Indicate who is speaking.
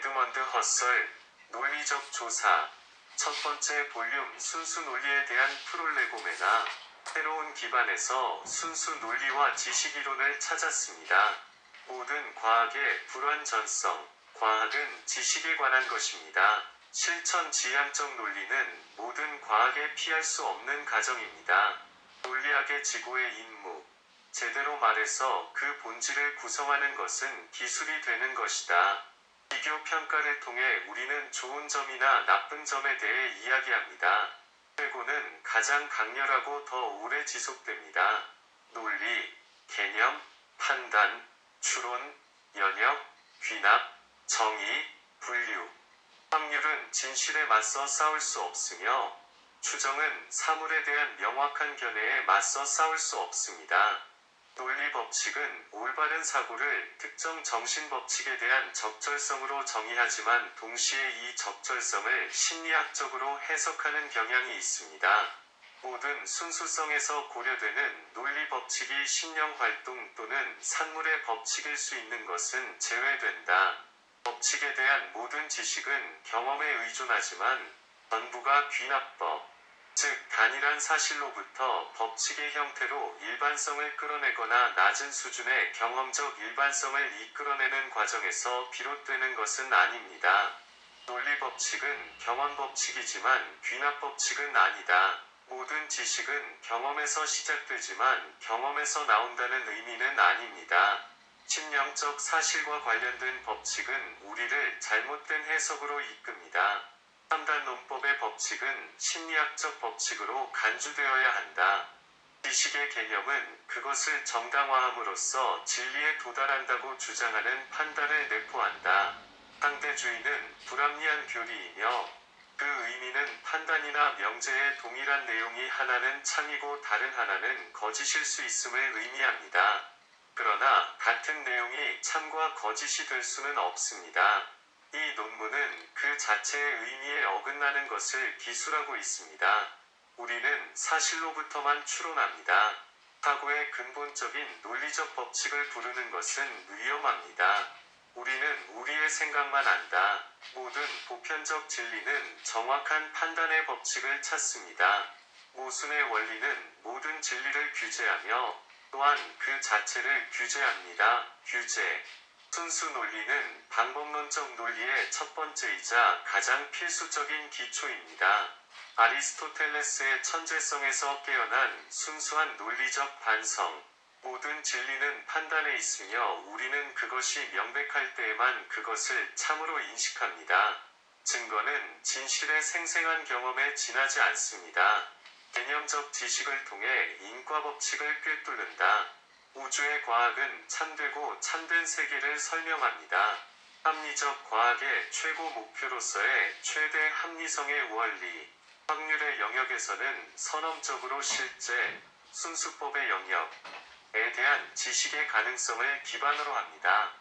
Speaker 1: 에드먼드 허설 논리적 조사 첫 번째 볼륨 순수 논리에 대한 프롤레고메나 새로운 기반에서 순수 논리와 지식 이론을 찾았습니다. 모든 과학의 불완전성, 과학은 지식에 관한 것입니다. 실천 지향적 논리는 모든 과학에 피할 수 없는 가정입니다. 논리학의 지고의 임무. 제대로 말해서 그 본질을 구성하는 것은 기술이 되는 것이다. 비교 평가를 통해 우리는 좋은 점이나 나쁜 점에 대해 이야기합니다. 최고는 가장 강렬하고 더 오래 지속됩니다. 논리, 개념, 판단, 추론, 연역, 귀납, 정의, 분류. 확률은 진실에 맞서 싸울 수 없으며 추정은 사물에 대한 명확한 견해에 맞서 싸울 수 없습니다. 논리 법칙은 올바른 사고를 특정 정신 법칙에 대한 적절성으로 정의하지만 동시에 이 적절성을 심리학적으로 해석하는 경향이 있습니다. 모든 순수성에서 고려되는 논리 법칙이 심령 활동 또는 산물의 법칙일 수 있는 것은 제외된다. 법칙에 대한 모든 지식은 경험에 의존하지만 전부가 귀납법, 즉 단일한 사실로부터 법칙의 형태로 일반성을 끌어내거나 낮은 수준의 경험적 일반성을 이끌어내는 과정에서 비롯되는 것은 아닙니다. 논리 법칙은 경험 법칙이지만 귀납 법칙은 아니다. 모든 지식은 경험에서 시작되지만 경험에서 나온다는 의미는 아닙니다. 심령적 사실과 관련된 법칙은 우리를 잘못된 해석으로 이끕니다. 판단론법의 법칙은 심리학적 법칙으로 간주되어야 한다. 지식의 개념은 그것을 정당화함으로써 진리에 도달한다고 주장하는 판단을 내포한다. 상대주의는 불합리한 교리이며 그 의미는 판단이나 명제의 동일한 내용이 하나는 참이고 다른 하나는 거짓일 수 있음을 의미합니다. 그러나 같은 내용이 참과 거짓이 될 수는 없습니다. 이 논문은 그 자체의 의미에 어긋나는 것을 기술하고 있습니다. 우리는 사실로부터만 추론합니다. 사고의 근본적인 논리적 법칙을 부르는 것은 위험합니다. 우리는 우리의 생각만 안다. 모든 보편적 진리는 정확한 판단의 법칙을 찾습니다. 모순의 원리는 모든 진리를 규제하며 또한 그 자체를 규제합니다. 규제. 순수 논리는 방법론적 논리의 첫 번째이자 가장 필수적인 기초입니다. 아리스토텔레스의 천재성에서 깨어난 순수한 논리적 반성. 모든 진리는 판단에 있으며 우리는 그것이 명백할 때에만 그것을 참으로 인식합니다. 증거는 진실의 생생한 경험에 지나지 않습니다. 개념적 지식을 통해 인과 법칙을 꿰뚫는다. 우주의 과학은 참되고 참된 세계를 설명합니다. 합리적 과학의 최고 목표로서의 최대 합리성의 원리. 확률의 영역에서는 선험적으로 실제, 순수법의 영역에 대한 지식의 가능성을 기반으로 합니다.